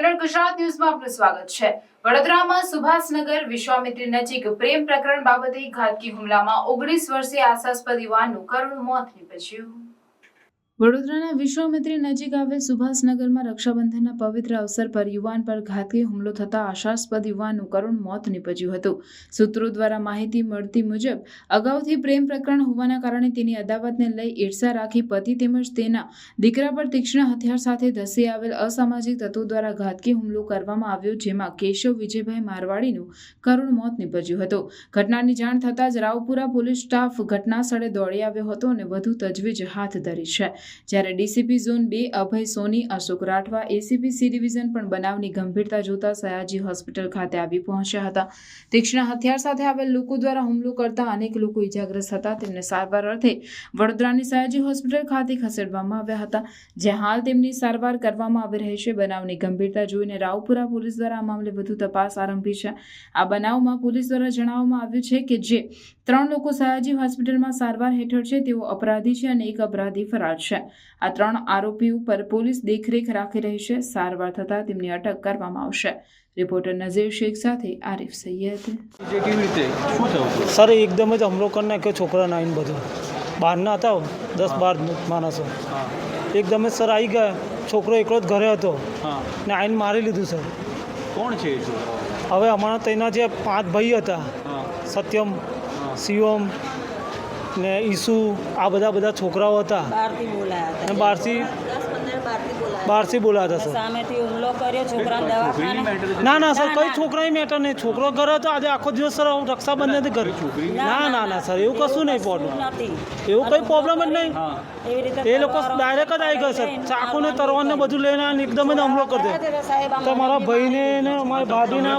Colour Gujarat ન્યૂઝમાં આપનું સ્વાગત છે. વડોદરામાં સુભાષનગર વિશ્વામિત્રી નજીક પ્રેમ પ્રકરણ બાબતે ઘાતકી હુમલામાં ઓગણીસ વર્ષીય આશાસ્પદ યુવાનનું કરુણ મોત નીપજ્યું. વડોદરાના વિશ્વામિત્રી નજીક આવેલ સુભાષનગરમાં રક્ષાબંધનના પવિત્ર અવસર પર યુવાન પર ઘાતકી હુમલો થતા આશાસ્પદ યુવાનનું કરુણ મોત નીપજ્યું હતું. સૂત્રો દ્વારા માહિતી મળતી મુજબ, અગાઉથી પ્રેમ પ્રકરણ હોવાના કારણે તેની અદાવતને લઈ ઈર્ષા રાખી પતિ તેમજ તેના દીકરા પર તીક્ષ્ણ હથિયાર સાથે ધસી આવેલ અસામાજિક તત્વો દ્વારા ઘાતકી હુમલો કરવામાં આવ્યો, જેમાં કેશવ વિજયભાઈ મારવાડીનું કરુણ મોત નીપજ્યું હતું. ઘટનાની જાણ થતાં જ રાવપુરા પોલીસ સ્ટાફ ઘટના સ્થળે દોડી આવ્યો હતો અને વધુ તજવીજ હાથ ધરી છે. જ્યારે ડીસીપી ઝોન બે Abhay Soni, Ashok Rathwa, ACP C division પણ બનાવની ગંભીરતા જોતા સયાજી હોસ્પિટલ ખાતે આવી પહોંચ્યા હતા. તીક્ષ્ણ હથિયાર સાથે આવેલ લોકો દ્વારા હુમલો કરતા અનેક લોકો ઇજાગ્રસ્ત હતા. તેમને સારવાર અર્થે વડોદરાની સયાજી હોસ્પિટલ ખાતે ખસેડવામાં આવ્યા હતા, જ્યાં હાલ તેમની સારવાર કરવામાં આવી રહી છે. બનાવની ગંભીરતા જોઈને રાવપુરા પોલીસ દ્વારા આ મામલે વધુ તપાસ આરંભી છે. આ બનાવમાં પોલીસ દ્વારા જણાવવામાં આવ્યું છે કે જે ત્રણ લોકો સયાજી હોસ્પિટલમાં સારવાર હેઠળ છે, તેઓ અપરાધી છે અને એક અપરાધી ફરાર છે. આ ત્રણ આરોપી ઉપર પોલીસ દેખરેખ રાખી રહી છે. સારવાર થતાં તેમની અટક કરવામાં આવશે. રિપોર્ટર નઝીર શેખ સાથે આરિફ સૈયદ. જે કેવી રીતે? શું થયું સર એકદમ જ હુમલો કરી નાખ્યો છોકરાને આવીને બધું. બહારના હતા દસ બાર માણસો એકદમ જ સર આવી ગયા. છોકરો એકલો જ ઘરે હતો. ને આવીને મારી લીધું સર. કોણ છે હવે અમારા તેના જે પાંચ ભાઈ હતા સત્યમ શિવમ ને ઈસુ આ બધા બધા છોકરાઓ હતા. બહારથી બોલાયા હતા. અને બહારથી બહારથી હતા સર. સામેથી હુમલો કર્યો છોકરાને દવાખાને ના ના સર કઈ ના. છોકરાની મેટર નહીં. છોકરો ઘરે હતો. આજે આખો દિવસ સર હું રક્ષાબંધનથી ઘરે ના ના ના સર એવું કશું નહીં પ્રોબ્લેમ એવું કંઈ પ્રોબ્લેમ જ નહીં. એ લોકો ડાયરેક્ટ જ આવી ગયા સર. ચાકુ ને તરવાન ને બધું લઈને એકદમ જ હુમલો કરી દે. સાહેબ તો મારા ભાઈને ને અમારી ભાભીને.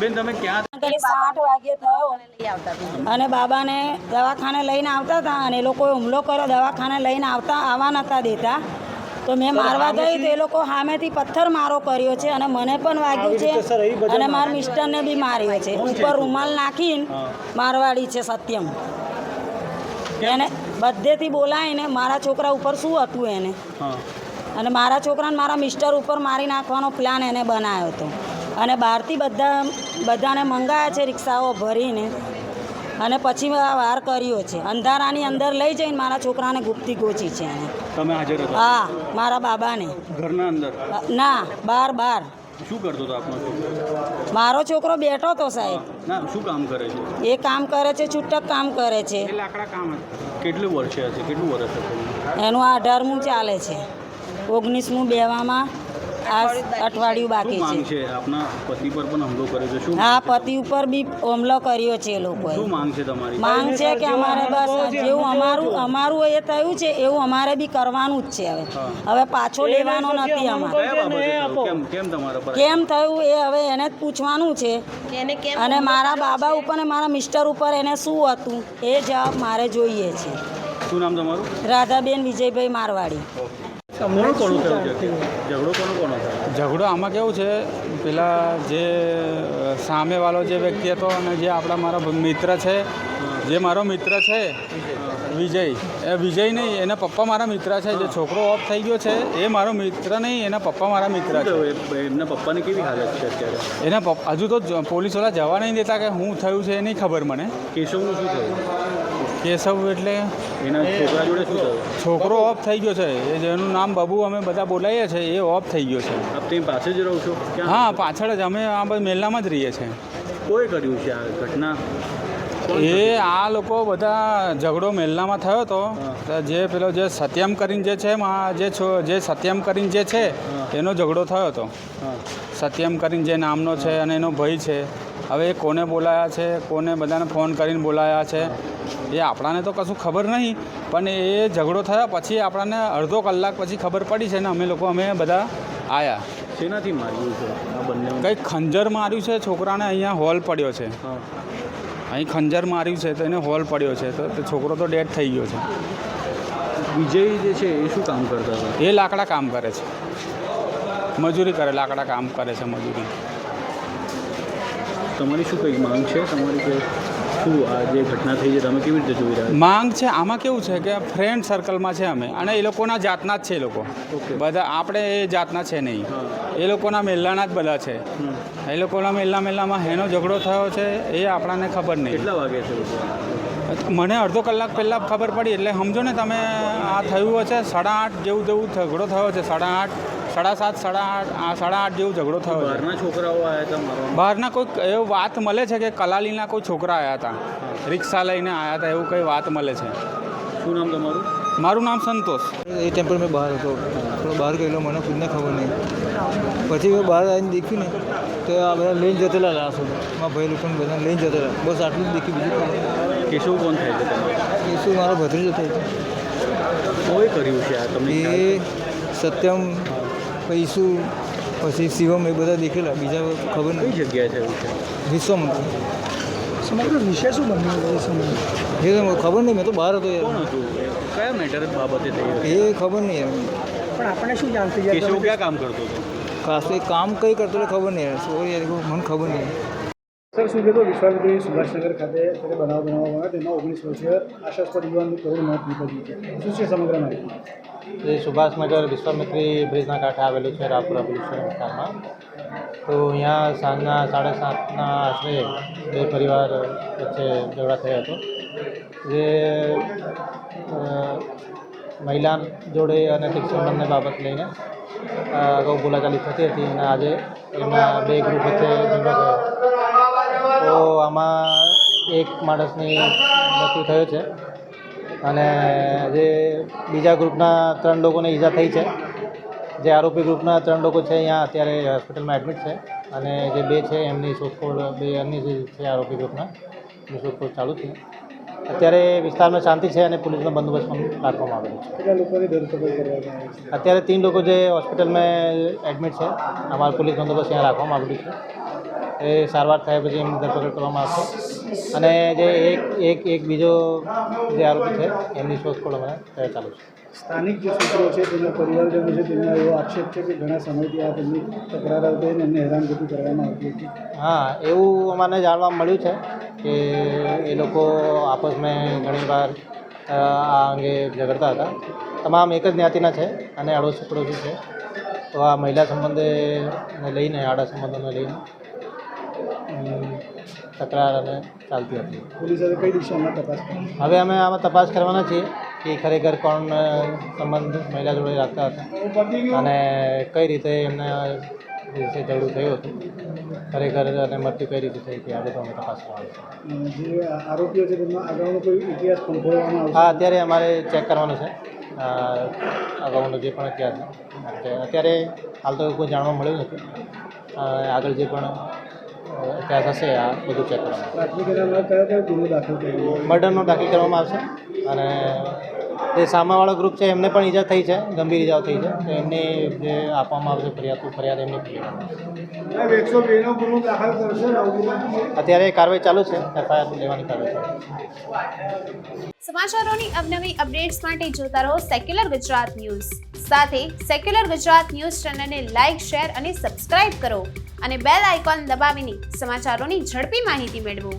બેન તમે ક્યાં કંઈ સાઠ વાગે થયો અને બાબાને દવાખાને લઈને આવતા હતા અને એ લોકોએ હુમલો કર્યો. દવાખાને લઈને આવતા આવવા નતા દેતા. તો મેં મારવા ગઈ તો એ લોકો સામેથી પથ્થર મારો કર્યો છે અને મને પણ વાગ્યું છે અને મારા મિસ્ટરને બી માર્યો છે. ઉપર રૂમાલ નાખીને મારવાડી છે સત્યમ. એને બધેથી બોલાવીને મારા છોકરા ઉપર શું હતું એને? અને મારા છોકરાને મારા મિસ્ટર ઉપર મારી નાખવાનો પ્લાન એને બનાવ્યો હતો. અને બહારથી બધા બધાને મંગાયા છે રિક્ષાઓ ભરીને. અને પછી આ વાર કર્યો છે. અંધારાની અંદર લઈ જઈને મારા છોકરાને ગુપ્તી ગોચી છે એને. તમે હાજર હતા? હા મારા બાબાને. ઘરના અંદર? ના બાર બાર. શું કરતો હતો આપનો છોકરો? મારો છોકરો બેઠો તો સાહેબ. ના શું કામ કરે છે? એ કામ કરે છે છૂટક કામ કરે છે. કેટલું વર્ષે હશે કેટલું વર્ષ હશે? એનું આ અઢારમું ચાલે છે. ઓગણીસમું બેવામાં આ અઠવાડિયું શું બાકી માંગ છે. આપના પતિ પર પણ હુમલો કર્યો છે. શું હા પતિ ઉપર બી હુમલો કર્યો છે એ લોકોએ. શું માંગ છે તમારી? માંગ છે કે અમારે બસ જેવું અમારું અમારું એ થયું છે એવું અમારે બી કરવાનું જ છે હવે. હવે પાછો લેવાનો નથી અમારે? કેમ કેમ તમારા કેમ થયું એ હવે એને જ પૂછવાનું છે. અને મારા બાબા ઉપર ને મારા મિસ્ટર ઉપર એને શું હતું? એ જવાબ મારે જોઈએ છે. શું નામ તમારું? રાધાબેન વિજયભાઈ મારવાડી. કોણ કોણ થયું છે. ઝઘડો કોનો કોનો થયો? ઝઘડો આમાં કેવું છે? પેલા જે સામેવાળો જે વ્યક્તિ હતો અને જે આપણા મારા મિત્ર છે જે મારો મિત્ર છે વિજય. એ વિજય નહીં એના પપ્પા મારા મિત્ર છે. જે છોકરો ઓફ થઈ ગયો છે એ મારો મિત્ર નહીં એના પપ્પા મારા મિત્ર છે. એ- એમના પપ્પાની કેવી હાલત છે અત્યારે? એના પપ્પા હજુ તો પોલીસવાળા જવા નહીં દેતા કે હું થયું છે એ નહીં ખબર મને. કેશવનું શું થયું? કેશવ એટલે એના છોકરા જોડે શું થયું? છોકરો ઓફ થઈ ગયો છે. એ જેનું નામ બબુ અમે બધા બોલાવીએ છીએ એ ઓફ થઈ ગયો છે. આપ તેની પાસે જ રહો છો? હા પાછળ જ. અમે આ બધા મેલામાં જ રહીએ છીએ. કોઈ કર્યું છે આ ઘટના? એ આ લોકો બધા ઝઘડો મેલનામાં થયો હતો. તો જે પેલો જે સત્યમ કરીને જે છે જે જે સત્યમ કરીને જે છે એનો ઝઘડો થયો હતો. સત્યમ કરીને જે નામનો છે અને એનો ભય છે. હવે એ કોને બોલાયા છે? કોને બધાને ફોન કરીને બોલાયા છે? એ આપણાને તો કશું ખબર નહીં પણ એ ઝઘડો થયા પછી આપણાને અડધો કલાક પછી ખબર પડી છે ને અમે લોકો અમે બધા આવ્યા શેનાથી માર્યું છે? આ બંને કંઈક ખંજર માર્યું છે? છોકરાને અહીંયા હોલ પડ્યો છે. અહીં ખંજર માર્યું છે તો એને હોલ પડ્યો છે. તો છોકરો તો ડેડ થઈ ગયો છે. વિજય જે છે એ શું કામ કરતા હતા? એ લાકડા કામ કરે છે. મજૂરી કરે લાકડા કામ કરે છે મજૂરી. તમારી શું કંઈ માંગ છે? તમારી કોઈ શું આ જે ઘટના થઈ છે તમે કેવી રીતે જોઈ રહ્યા માંગ છે આમાં કેવું છે કે ફ્રેન્ડ સર્કલમાં છે અમે અને એ લોકોના જાતના જ છે એ લોકો. બધા આપણે એ જાતના છે નહીં. એ લોકોના મેલ્લાના જ બધા છે. એ લોકોના મેલ્લા મેલ્લામાં હેનો ઝઘડો થયો છે એ આપણાને ખબર નહીં. કેટલા વાગે છે મને અડધો કલાક પહેલાં ખબર પડી એટલે સમજો ને તમે આ થયું હશે સાડા આઠ જેવું જેવું ઝઘડો થયો છે સાડા આઠ. સાડા સાત સાડા આઠ આ સાડા આઠ જેવું ઝઘડો થયો બહારના છોકરાઓ આવ્યા હતા મારવા? બહારના કોઈ એવો વાત મળે છે કે કલાલીના કોઈ છોકરા આવ્યા હતા? રિક્ષા લઈને આવ્યા હતા એવું કંઈ વાત મળે છે? શું નામ તમારું? મારું નામ સંતોષ. એ ટાઈમ પર મેં બહાર હતો. થોડો બહાર ગયેલો મને ખુદને ખબર નહીં. પછી મેં બહાર આવીને દેખ્યું ને તો આ બધા લઈને જતેલા સુધી. મારા ભાઈ લોકોને બધા લઈને જતેલા. બસ આટલું જ દેખ્યું બીજું. કેશવ કોણ થાય છે શું મારો ભત્રીજો થાય કોઈ કર્યું છે આ? તમને એ સત્યમ પછી શું પછી શિવમ એ બધા દેખેલા બીજા ખબર કઈ નહીં જગ્યાએ થયું છે? વિશ્વમંત્રી સમગ્ર વિષય શું બન્યું એ સમય એ તો ખબર નહીં મેં તો બહાર હતો યાર કયા મેટર બાબતે થઈ એ ખબર નહીં યાર પણ આપણે શું જાણતી કેશવ ક્યાં કામ કરતો હતો? ખાસ તો એ કામ કઈ કરતો એટલે ખબર નહીં યાર. સોરી યાર મને ખબર નહીં. સર શું કહેતો? વિશ્વાસભાઈ સુભાષનગર ખાતે ત્યારે બનાવ બનાવવામાં આવ્યો તેમાં ઓગણીસ વર્ષીય આશાસ્પદ યુવાનનું કરોડ મોત નીપજ્યું શું છે સમગ્ર માહિતી? એ સુભાષનગર વિશ્વામિત્રી બ્રિજના કાંઠે આવેલું છે રાપુરા પોલીસ વિસ્તારમાં તો અહીંયા સાંજના સાડા સાતના આશરે બે પરિવાર વચ્ચે ઝઘડા થયો હતો. જે મહિલા જોડે અને સંબંધને બાબત લઈને અગાઉ બોલાચાલી થતી હતી અને આજે એમના બે ગ્રુપ વચ્ચે ઝઘડો થયો. તો આમાં એક માણસની મૃત્યુ થયો છે. અને જે બીજા ગ્રુપના ત્રણ લોકોને ઈજા થઈ છે. જે આરોપી ગ્રુપના ત્રણ લોકો છે અહીંયા અત્યારે હોસ્પિટલમાં એડમિટ છે. અને જે બે છે એમની શોધખોળ બે અન્ય જે છે આરોપી ગ્રુપના એની શોધખોળ ચાલુ છે. અત્યારે વિસ્તારમાં શાંતિ છે અને પોલીસનો બંદોબસ્ત પણ રાખવામાં આવેલો છે. અત્યારે ત્રણ લોકો જે હોસ્પિટલમાં એડમિટ છે અમારો પોલીસ બંદોબસ્ત અહીંયા રાખવામાં આવેલું છે. એ સારવાર થયા પછી એમની ધરપકડ કરવામાં આવશે. અને જે એક એક એક બીજો જે આરોપી છે એમની શોધખોળ અમે ચાલુ છે. સ્થાનિક જે સૂત્રો છે તેમના પરિવારજનો છે તેમનો એવો આક્ષેપ છે કે ઘણા સમયથી આ તેમની તકરાર આવતી અને એમને હેરાનગતિ કરવામાં આવતી હતી. હા એવું અમને જાણવા મળ્યું છે કે એ લોકો આપસમાં ઘણીવાર વાર આ અંગે ઝઘડતા હતા. તમામ એક જ જ્ઞાતિના છે અને અડોશી પડોશી છે. તો આ મહિલા સંબંધે લઈને આડા સંબંધોને લઈને તકરાર અને ચાલતી હતી. પોલીસ હવે કઈ દિશામાં તપાસ હવે અમે આમાં તપાસ કરવાના છીએ કે ખરેખર કોણ સંબંધ મહિલા જોડે રાખતા હતા. અને કઈ રીતે એમને દિવસે ઝઘડું થયું હતું. ખરેખર અને મૃત્યુ કઈ રીતે થઈ હતી આ બધું અમે તપાસ કરવાનું છે આરોપીઓ છે તેમનો અગાઉનો કોઈ ઇતિહાસ ખંખોળવામાં હા અત્યારે અમારે ચેક કરવાનું છે. અગાઉનો જે પણ ઇતિહાસ છે. અત્યારે હાલ તો કોઈ જાણવા મળ્યું નથી. આગળ જે પણ અ, થશે આ બધું ચેક કરવામાં મર્ડરનો દાખલ કરવામાં આવશે અને જે સામાવાળો ગ્રુપ છે એમને પણ ઈજા થઈ છે ગંભીર ઈજાઓ થઈ છે. તો એમને જે આપવામાં આવશે ફરિયાદ ફરિયાદ એમની. અત્યારે કાર્યવાહી ચાલુ છે એફઆઈઆર લેવાની કાર્યવાહી સમાચારોની અવનવી અપડેટ્સ માટે જોતા રહો સેક્યુલર ગુજરાત ન્યૂઝ સાથે સેક્યુલર ગુજરાત ન્યૂઝ ચેનલને લાઇક શેર અને સબસ્ક્રાઇબ કરો અને બેલ આઇકોન દબાવીને સમાચારોની ઝડપી માહિતી મેળવો.